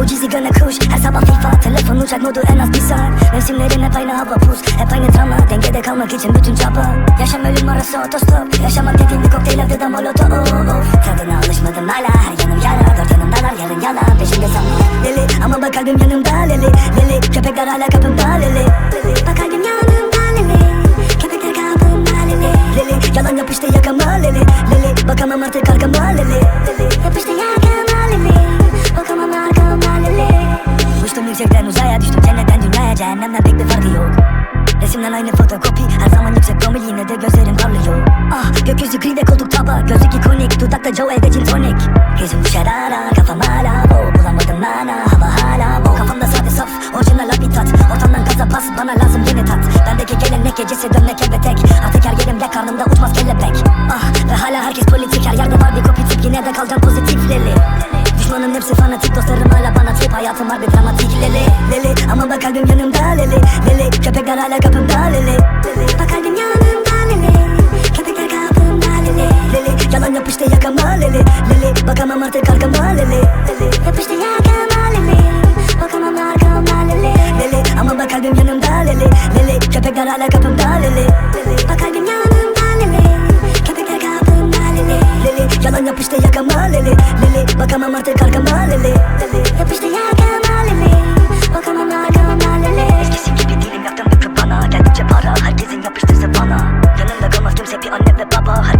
OG'si gönle kuş Her sabah FIFA telefon uçak modu en az bir saat Mevsimlerin hep aynı hava pus Hep aynı drama. Dengede kalmak için bütün çaba Yaşam ölüm arası otostop Yaşamak dediğim bir kokteyl adı da molotov Tadına alışmadım hala her yanım yara Dört yanım dalar yarın yalan peşinde sanma Leli ama bak kalbim yanımda leli Leli köpekler hala kapımda leli, leli. Bakamam artık arkama Leli Leli Yapıştı yakama Leli Bakamam arkama Leli Uçtum yüksekten uzaya düştüm cennetten dünyaya. Cehennemden pek bir farkı yok. Resimden aynı fotokopi Her zaman yüksek promil. Yine de gözlerim parlıyor. Ah gökyüzü gri ve koltuk taba Gözlük ikonik dudakta Joe evde gin tonic Gözüm şarara kafam hala bo. Bulamadım mana hava hala bo. Kafamda sade saf orijinal habitat. Ortamdan gaza pas bana lazım yeni tat. Bendeki gelenek gecesi dönmek ve tek Hayatım var bir dramatik leli leli Ama bak kalbim yanımda leli leli Köpekler hala kapımda leli leli Bak kalbim yanımda leli Köpekler kapımda leli leli Yalan yapıştı yakama leli leli Bakamam artık arkama leli leli Yapıştı yakama leli Bakamam arkama leli leli Ama bak kalbim yanımda leli leli Köpekler hala kapımda leli leli Bak kalbim yanımda leli Köpekler kapımda leli leli Yalan yapıştı yakama leli leli Bakamam artık arkama leli leli Yapıştı yakama the bubble